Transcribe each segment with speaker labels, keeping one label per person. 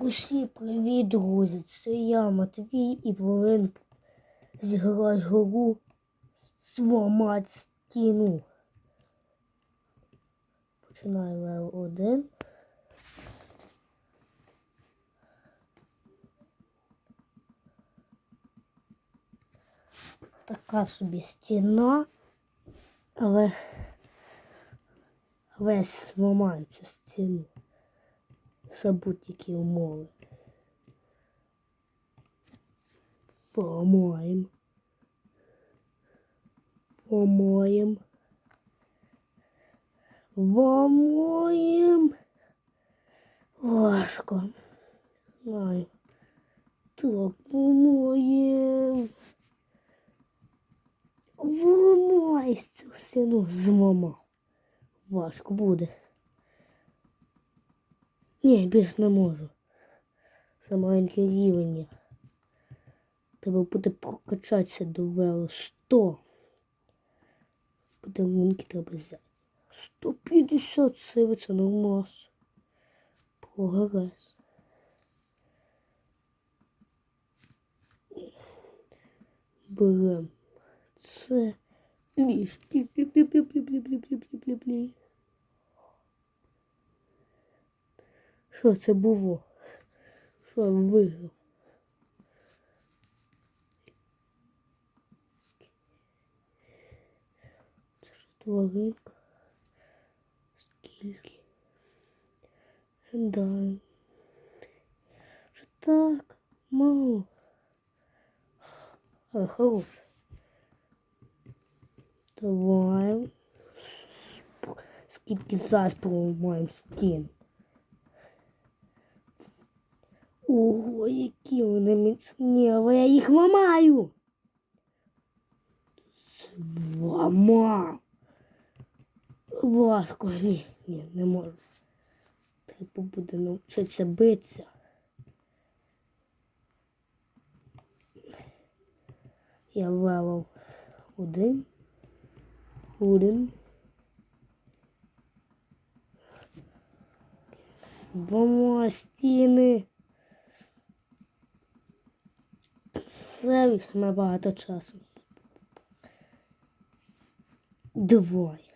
Speaker 1: Усі привіт, друзі! Це я, Матвій, і повинен зіграти гру зламати стіну. Починаю левел 1. Така собі стіна, але весь зламаю цю стіну за будь-які умови. Ламаємо. Ламаємо. Ламаємо. Важко. Знаю. Так, ламаємо. Вламай цю стіну зламав. Важко буде. Ні, більш не можу. Це маленьке рівень. Треба буде прокачатися до вел 100. Подарунки треба взяти. 150 це це нормас. Прогрес. Берем. Це ліжки. Плі-плі-плі-плі-плі-плі-плі-плі. Що це було? Що я виграв? Це що тваринка? Скільки? Да. Що так? Мало. Але хорош. Давай. Скільки зараз поламаємо стін. Ого, які вони міцні, але я їх ламаю. Зламав. Важко. Ні, ні, не можу. Треба буде навчитися битися. Я левел один. Один. Двома стіни. Завіс набагато часу. Давай.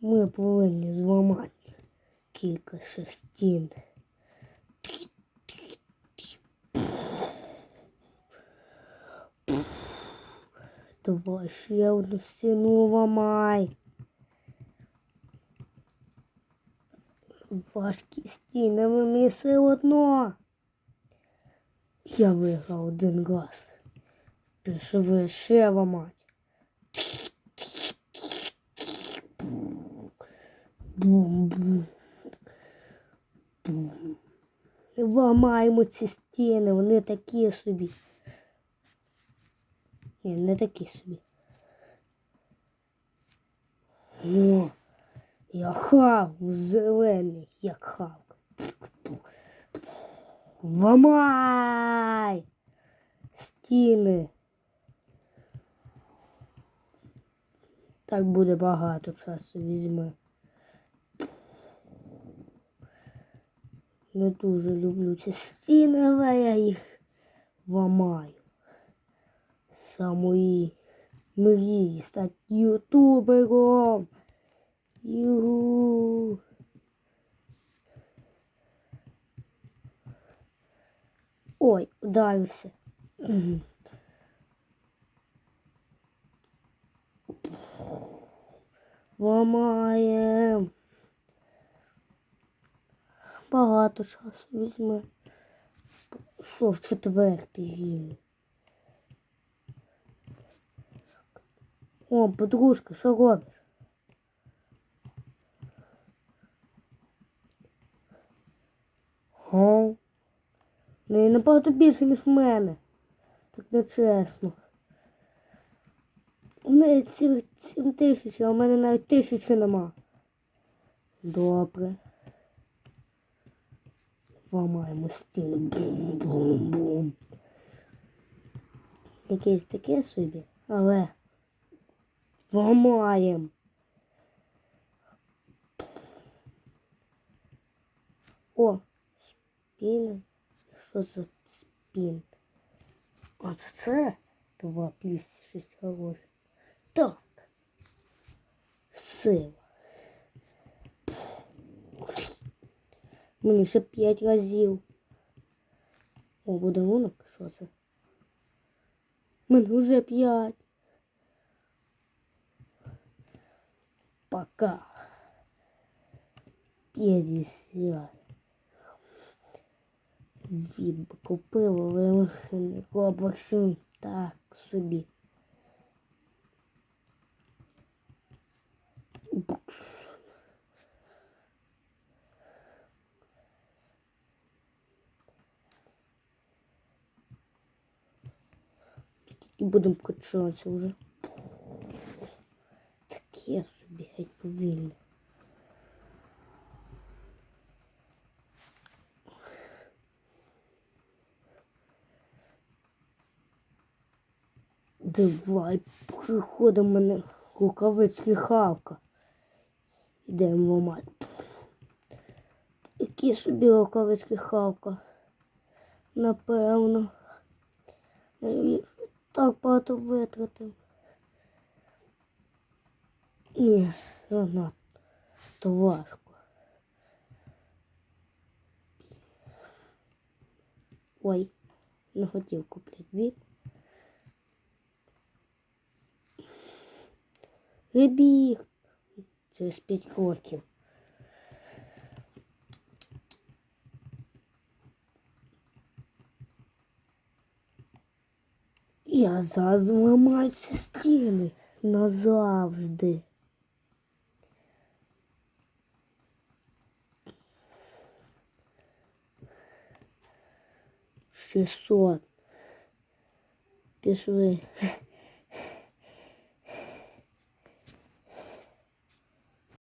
Speaker 1: Ми повинні зламати кілька ще стін. Давай ще одну стіну ламай. Важкі стіни все одно. Я виграв один раз. Пішли ще ламать. Бум-бум. Бум. Ламаємо ці стіни, вони такі собі. Ні, не такі собі. О, я хав зелений, як хавк. Ламай! Стіни. Так буде багато часу візьме. Не дуже люблю ці стіни, але я їх ламаю. Самої мрії стати ютубером. Югу. Ой, ударився. Мгм. Ламаєм. Багато часу візьме. Що в четвертий рівень? О, подружка, що робиш? О, і набагато більше, ніж в мене. Так не чесно. У неї цілих сім тисяч, а у мене навіть тисячі нема. Добре. Ламаємо стіну. Бум-бум-бум. Якесь таке собі, але ламаємо. О, спінер. Що це спін? А це це? Два плюс шість хороших. Так. Сила. Мені ще п'ять разів. О, подарунок, що це? Мене вже п'ять. Пока. П'ятдесят. Купив, машини. Так собі. І будемо качатися вже. Таке собі геть повільно. Давай, приходить мене рукавицький хавка. Ідемо ламати. Які собі рукавицький хавка. Напевно. Так багато витратив. Ні, занадто важко. Ой, не хотів купляти віп. Через п'ять років. Я зараз зламаю ці стіни назавжди. Шістсот. Пішли.